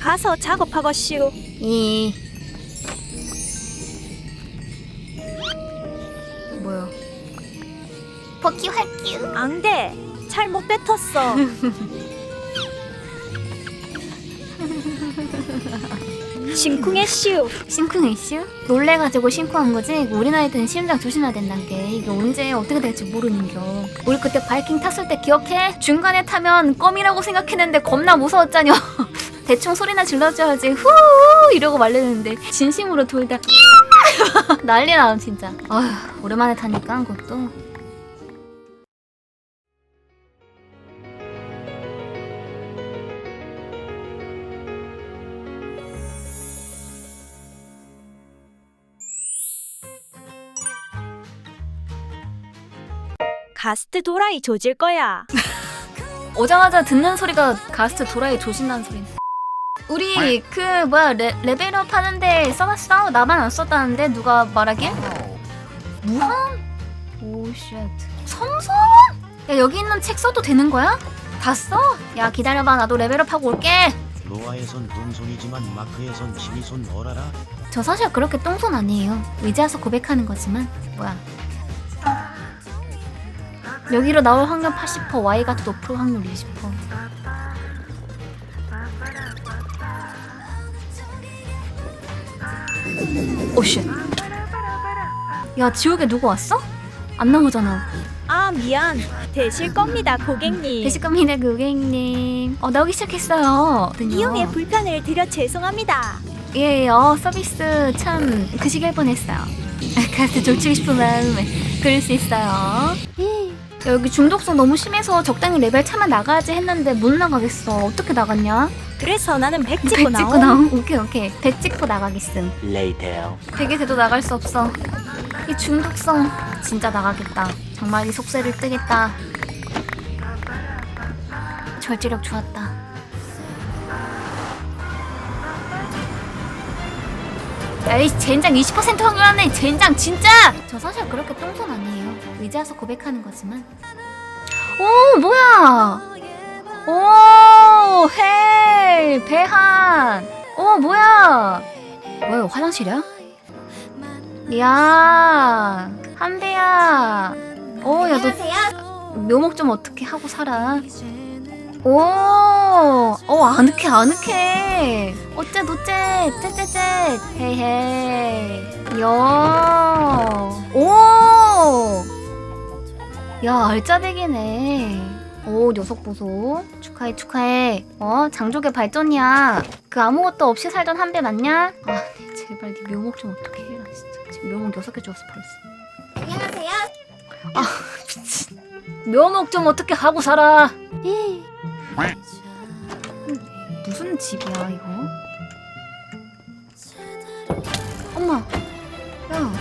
가서 작업하거시오. 이 뭐야? 복귀 할게요. 앙대 잘못 뱉었어. 심쿵했시오. 심쿵 이슈? 놀래가지고 심쿵한 거지? 우리 나이 때는 심장 조심해야 된다는 게 이게 언제 어떻게 될지 모르는겨 우리 그때 바이킹 탔을 때 기억해? 중간에 타면 껌이라고 생각했는데 겁나 무서웠잖여 대충 소리나 질러줘야지 후 이러고 말리는데 진심으로 돌다 난리 나요 진짜 아휴 오랜만에 타니까 그것도 가스트 도라이 조질 거야. 오자마자 듣는 소리가 가스트 도라에 조신다는 소리네. 우리 그 뭐야 레, 레벨업 하는데 써봤어? 나만 안 썼다는데 누가 말하길? 무한? 오쉣 삼성? 야 여기 있는 책 써도 되는 거야? 다 써? 야 기다려봐 나도 레벨업 하고 올게 로아에선 동손이지만 마크에선 지니손 어라라 저 사실 그렇게 똥손 아니에요 의지와서 고백하는 거지만 뭐야 여기로 나올 확률 80% Y가 또 프로 확률 20% 오쉣 야 지옥에 누구 왔어? 안 나오잖아 아 미안. 되실 겁니다 고객님. 대식감이네 고객님 어 나오기 시작했어요 이용에 불편을 드려 죄송합니다. 예, 어, 서비스 참 그 시기할 뻔했어요. 가스 졸치고 싶은 마음에 그럴 수 있어요. 야, 여기 중독성 너무 심해서 적당히 레벨 차만 나가야지 했는데 못 나가겠어. 어떻게 나갔냐? 그래서 나는 백백 찍고 찍고 나옴. 나옴? 오케이 오케이. 백 찍고 나가겠음. Later 백이 돼도 나갈 수 없어. 이 중독성 진짜 나가겠다. 정말 이 속세를 뜨겠다. 절제력 좋았다. 야이 젠장 20% 확률 하네 젠장 진짜! 저 사실 그렇게 똥손 아니에요. 의지와서 고백하는 거지만. 오 뭐야? 오 헤이 배한. 오 뭐야? 뭐야 화장실이야? 야 한배야. 오야 너 묘목 좀 어떻게 하고 살아? 오, 어 아늑해 아늑해. 어째 도째 째째째 헤이헤이. 야, 야 알짜배기네. 오 녀석 보소. 축하해 축하해. 어 장족의 발전이야. 그 아무것도 없이 살던 한 배 맞냐? 아 네, 제발 네 묘목 좀 어떻게 해라 진짜. 지금 묘목 여섯 개 주었어 벌써 안녕하세요. 아 미친. 묘목 좀 어떻게 하고 살아? 무슨 집이야 이거? 엄마 야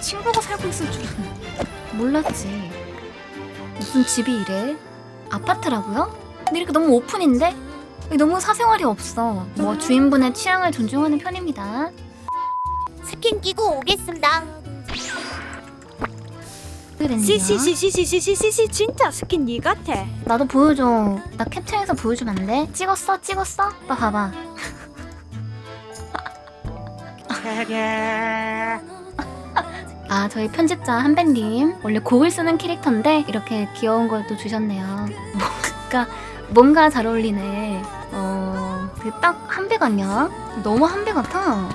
친구가 살고 있을 줄은 몰랐지 무슨 집이 이래 아파트라고요? 근데 이렇게 너무 오픈인데? 너무 사생활이 없어 뭐 주인분의 취향을 존중하는 편입니다 스킨 끼고 오겠습니다. 그랬냐? 시시시시시시시시 진짜 스킨 니 같아. 나도 보여줘. 나 캡처해서 보여주면 안 돼? 찍었어? 찍었어? 나 봐봐. 아, 저희 편집자 한배님. 원래 곡을 쓰는 캐릭터인데, 이렇게 귀여운 걸 또 주셨네요. 뭔가, 뭔가 잘 어울리네. 어, 그딱 한배 같냐? 너무 한배 같아.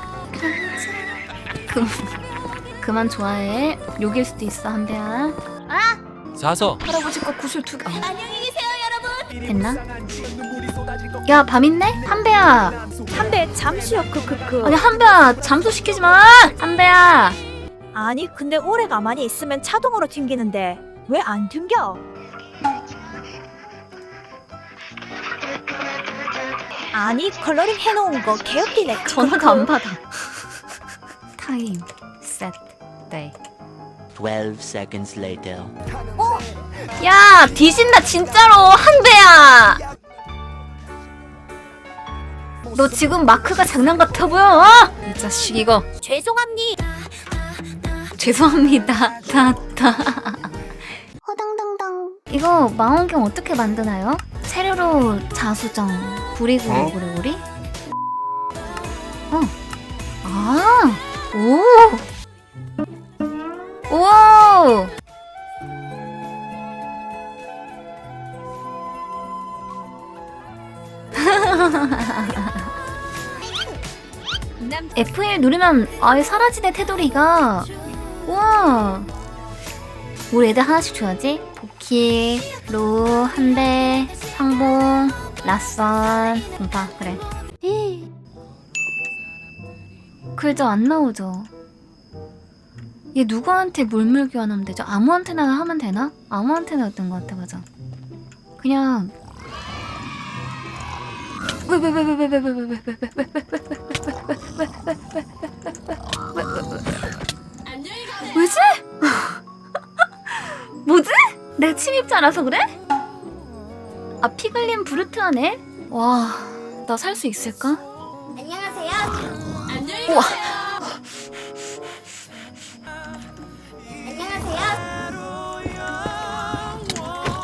그, 그만 좋아해. 욕일 수도 있어, 한배야. 사서 할아버지 거 구슬 두 개. 안녕히 계세요, 여러분. 됐나? 야, 밤 있네? 한배야. 한배 잠시요 크크크. 아니, 한배야. 잠수 시키지 마. 한배야. 아니 근데 오래 가만히 있으면 자동으로 튕기는데 왜 안 튕겨? 아니 컬러링 해놓은 거 개웃기네. 전화도 안 받아. 타임, 셋, 데이. 12 seconds later. 야, 뒤진다 진짜로 한배야. 너 지금 마크가 장난 같아 보여? 어? 이 자식 이거. 죄송합니다. 죄송합니다. 다다. 허당당당. 이거 망원경 어떻게 만드나요? 세로로 자수정, 구리구리 구리구리? 어. 아, 오. 오. F1 누르면 아예 사라지네 테두리가. 우와. 우리 애들 하나씩 줘야지. 복희, 로, 한대, 상봉, 라선, 공파 그래. 글자 안 나오죠. 얘 누구한테 물물 교환하면 되죠? 아무한테나 하면 되나? 아무한테나였던 것 같아 맞아. 그냥 왜 왜 왜 왜 왜 왜 왜 왜 왜 왜 왜지? 내 침입자라서 그래? 아 피글린 브루트하네? 와, 나 살 수 있을까? 안녕하세요. 우와.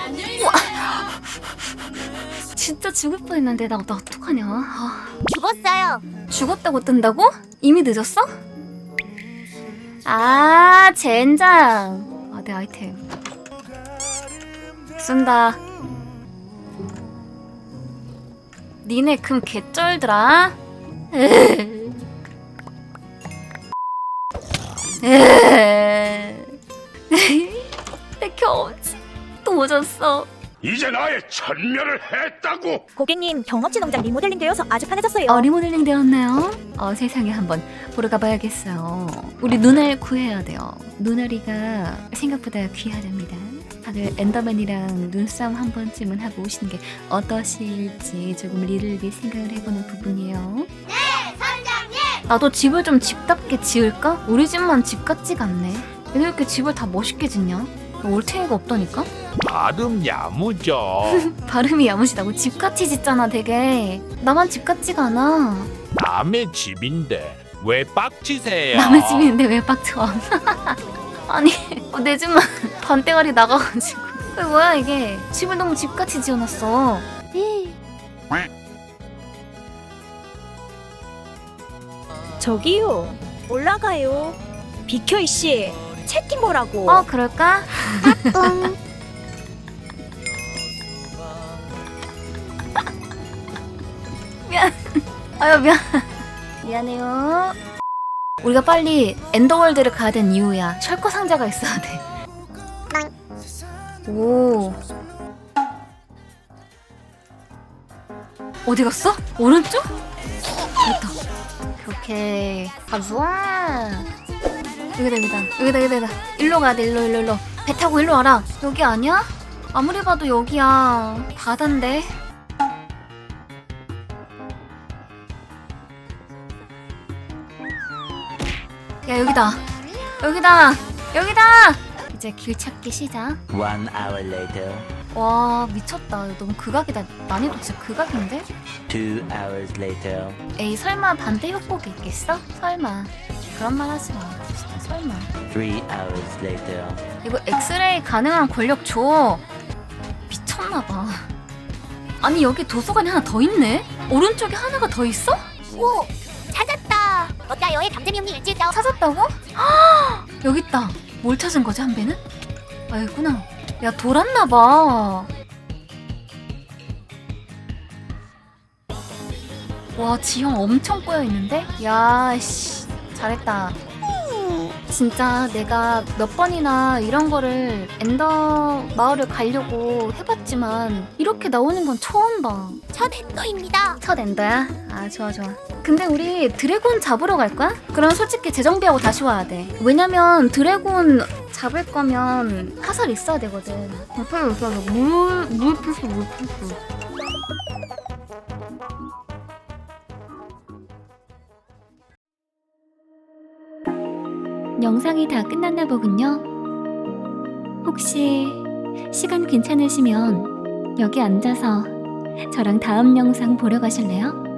안녕하세요. 진짜 죽을 뻔했는데 나, 나 어떡하냐? 아, 죽었어요. 죽었다고 뜬다고? 이미 늦었어? 아, 젠장. 아, 내 아이템. 쓴다. 니네 금 개쩔더라. 내 경험치 또 졌어. 이제 나의 천멸을 했다고! 고객님 경험치 농장 리모델링 되어서 아주 편해졌어요. 어, 리모델링 되었나요? 어, 세상에 한번 보러 가봐야겠어요. 우리 눈알 구해야 돼요. 눈알이가 생각보다 귀하답니다. 다들 엔더맨이랑 눈싸움 한 번쯤은 하고 오시는 게 어떠실지 조금 리를비 생각을 해보는 부분이에요. 네, 선장님! 나도 집을 좀 집답게 지을까? 우리 집만 집 같지가 않네. 왜 이렇게 집을 다 멋있게 짓냐? 올챙이가 없다니까? 발음 야무져. 발음이 야무지다고 집같이 짓잖아 되게 나만 집 같지가 않아 남의 집인데 왜 빡치세요? 남의 집인데 왜 빡쳐? 아니 어, 내 집만 반대가리 나가가지고 이게 뭐야 이게 집을 너무 집같이 지어놨어 저기요. 올라가요. 비켜 이씨. 채팅 보라고. 어 그럴까? 미안 아유 미안 미안해요 우리가 빨리 엔더월드를 가야 된 이유야. 철거 상자가 있어야 돼 오. 어디 갔어? 오른쪽? 됐다. 오케이. 가자. 여기다 여기다. 여기다 여기다 여기다. 일로 가야 돼. 일로 일로 일로. 배 타고 일로 와라. 여기 아니야? 아무리 봐도 여기야. 바다인데 야 여기다 여기다 여기다 이제 길 찾기 시작 One hour later. 와 미쳤다 너무 극악이다 난이도 진짜 극악인데? Two hours later. 에이 설마 반대 협곡이 있겠어? 설마 그런 말 하지 마 진짜 설마 Three hours later. 이거 엑스레이 가능한 권력 줘 미쳤나봐 아니 여기 도서관이 하나 더 있네? 오른쪽에 하나가 더 있어? 오, 찾 았다. 어때요, 감재미 형님 일찍다. 찾았다고? 여기 있다 뭘 찾은 거지 한배는? 아 여기구나 야 돌았나 봐 와 지형 엄청 꼬여 있는데? 야씨 잘했다 진짜 내가 몇 번이나 이런 거를 엔더 마을을 가려고 해봤지만 이렇게 나오는 건 처음 봐. 첫 엔더입니다. 첫 엔더야? 아 좋아 좋아. 근데 우리 드래곤 잡으러 갈 거야? 그럼 솔직히 재정비하고 다시 와야 돼. 왜냐면 드래곤 잡을 거면 화살 있어야 되거든. 화살 있어야 돼. 물, 물 필수, 물 필수. 영상이 다 끝났나 보군요. 혹시 시간 괜찮으시면 여기 앉아서 저랑 다음 영상 보러 가실래요?